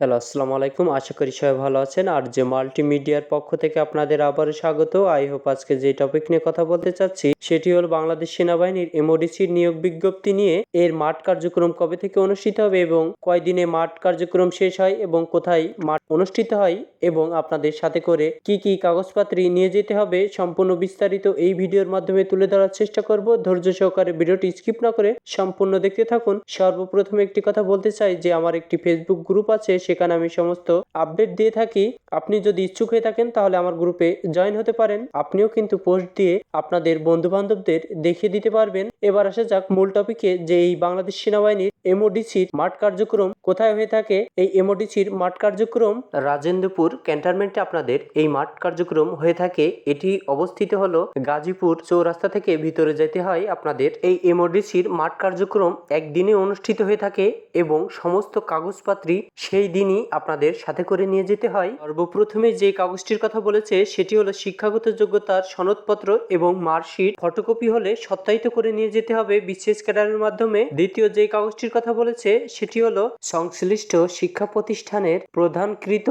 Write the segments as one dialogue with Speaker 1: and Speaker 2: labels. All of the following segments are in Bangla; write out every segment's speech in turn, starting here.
Speaker 1: হ্যালো, আসসালামু আলাইকুম। আশা করি সবাই ভালো আছেন। আর যে মাল্টিমিডিয়ার পক্ষ থেকে আপনাদের আবারও স্বাগত। আই হোপ আজকে যে টপিক নিয়ে কথা বলতে চাচ্ছি, সেটি হল বাংলাদেশ সেনাবাহিনীর এমওডিসির নিয়োগ বিজ্ঞপ্তি নিয়ে। এর মাঠ কার্যক্রম কবে থেকে অনুষ্ঠিত হবে এবং কয়দিনে মাঠ কার্যক্রম শেষ হয় এবং কোথায় মাঠ অনুষ্ঠিত হয় এবং আপনাদের সাথে করে কি কি কাগজপত্র নিয়ে যেতে হবে সম্পূর্ণ বিস্তারিত এই ভিডিওর মাধ্যমে তুলে ধরার চেষ্টা করব। ধৈর্য সহকারে ভিডিওটি স্কিপ না করে সম্পূর্ণ দেখতে থাকুন। সর্বপ্রথমে একটি কথা বলতে চাই যে, আমার একটি ফেসবুক গ্রুপ আছে, সেখানে আমি সমস্ত আপডেট দিয়ে থাকি। আপনি যদি ইচ্ছুক হয়ে থাকেন, তাহলে আমার গ্রুপে জয়েন হতে পারেন। আপনিও কিন্তু পোস্ট দিয়ে আপনাদের বন্ধু বান্ধবদের দেখিয়ে দিতে পারবেন। এবার আসা যাক মূল টপিকে, যে এই বাংলাদেশ সেনাবাহিনীর এমওডিসির মাঠ কার্যক্রম কোথায় হয়ে থাকে। এই এমওডিসির মাঠ কার্যক্রম রাজেন্দ্রপুর ক্যান্টনমেন্টে আপনাদের এই মাঠ কার্যক্রম হয়ে থাকে। এটি অবস্থিত হলো গাজীপুর চৌরাস্তা থেকে ভিতরে যেতে হয়। আপনাদের এই এমওডিসির মাঠ কার্যক্রম একদিনে অনুষ্ঠিত হয়ে থাকে এবং সমস্ত কাগজপত্রই সেই দিনই আপনাদের সাথে করে নিয়ে যেতে হয়। সর্বপ্রথমে যে কাগজটির কথা বলেছে, সেটি হলো শিক্ষাগত যোগ্যতার সনদপত্র এবং মার্কশিট। ফটোকপি হলে সত্যায়িত করে নিয়ে যেতে হবে বিশেষ ক্যাডারের মাধ্যমে। দ্বিতীয় যে কাগজটির কথা বলেছে, সেটি হলো সংশ্লিষ্ট শিক্ষা প্রতিষ্ঠানের প্রধানকৃত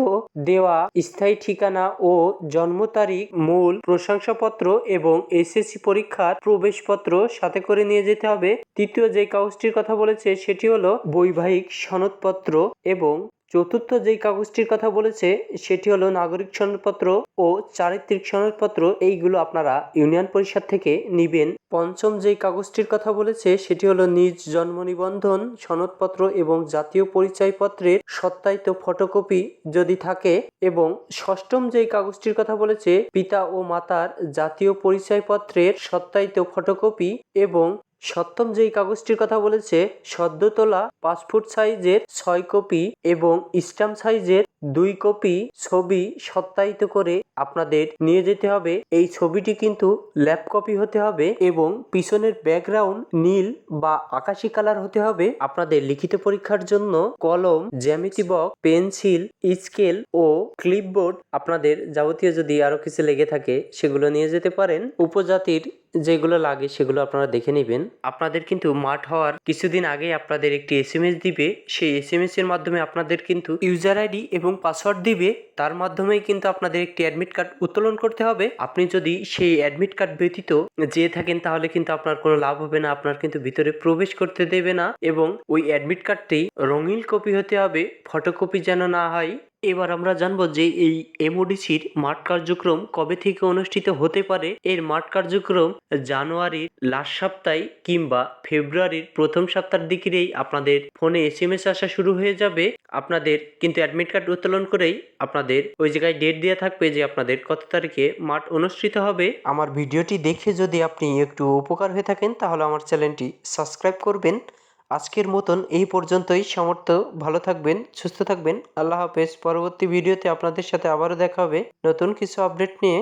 Speaker 1: দেওয়া স্থায়ী ঠিকানা ও জন্ম তারিখ, মূল প্রশংসাপত্র এবং এসএসসি পরীক্ষার প্রবেশপত্র সাথে করে নিয়ে যেতে হবে। তৃতীয় যে কাগজটির কথা বলেছে, সেটি হলো বৈবাহিক সনদপত্র এবং চতুর্থ যেই কাগজটির কথা বলেছে, সেটি হলো নাগরিক সনদপত্র ও চারিত্রিক সনদপত্র। এইগুলো আপনারা ইউনিয়ন পরিষদ থেকে নিবেন। পঞ্চম যেই কাগজটির কথা বলেছে, সেটি হলো নিজ জন্ম নিবন্ধন, সনদপত্র এবং জাতীয় পরিচয়পত্রের সত্যায়িত ফটোকপি যদি থাকে এবং ষষ্ঠম যেই কাগজটির কথা বলেছে, পিতা ও মাতার জাতীয় পরিচয়পত্রের সত্যায়িত ফটোকপি এবং সপ্তম যেই কাগজটির কথা বলেছে সদ্য তোলা পাসপোর্ট সাইজের ছয় কপি এবং স্ট্যাম্প সাইজের দুই কপি ছবি সত্যায়িত করে আপনাদের নিয়ে যেতে হবে। এই ছবিটি কিন্তু ল্যাপ কপি হতে হবে এবং পিছনের ব্যাকগ্রাউন্ড নীল বা আকাশি কালার হতে হবে। আপনাদের লিখিত পরীক্ষার জন্য কলম, জ্যামিতি বক্স, পেন্সিল, স্কেল ও ক্লিপবোর্ড আপনাদের যাবতীয় যদি আরও কিছু লেগে থাকে সেগুলো নিয়ে যেতে পারেন। উপজাতির যেগুলো লাগে সেগুলো আপনারা দেখে নেবেন। আপনাদের কিন্তু মাঠ হওয়ার কিছুদিন আগে আপনাদের একটি এস এম এস দিবে। সেই এস এম এস এর মাধ্যমে আপনাদের কিন্তু ইউজার আইডি এবং পাসওয়ার্ড দিবে। তার মাধ্যমেই কিন্তু আপনাদের একটি অ্যাডমিট কার্ড উত্তোলন করতে হবে। আপনি যদি সেই অ্যাডমিট কার্ড ব্যতীত যেয়ে থাকেন, তাহলে কিন্তু আপনার কোনো লাভ হবে না। আপনার কিন্তু ভিতরে প্রবেশ করতে দেবে না এবং ওই অ্যাডমিট কার্ডটি রঙিন কপি হতে হবে। ফটোকপি যেন না হয়। এবার আমরা জানব যে এই এমওডিসির মাঠ কার্যক্রম কবে থেকে অনুষ্ঠিত হতে পারে? এর মাঠ কার্যক্রম জানুয়ারির লাস্ট সপ্তাহে কিংবা ফেব্রুয়ারির প্রথম সপ্তাহের দিকেই আপনাদের ফোনে এস এম এস আসা শুরু হয়ে যাবে। আপনাদের কিন্তু অ্যাডমিট কার্ড উত্তোলন করেই আপনাদের ওই জায়গায় ডেট দেওয়া থাকবে যে আপনাদের কত তারিখে মাঠ অনুষ্ঠিত হবে। আমার ভিডিওটি দেখে যদি আপনি একটু উপকার হয়ে থাকেন, তাহলে আমার চ্যানেলটি সাবস্ক্রাইব করবেন। আজকের মতন এই পর্যন্তই। সমর্থ ভালো থাকবেন, সুস্থ থাকবেন। আল্লাহ হাফেজ। পরবর্তী ভিডিওতে আপনাদের সাথে আবারও দেখা হবে। নতুন কিছু আপডেট নিয়ে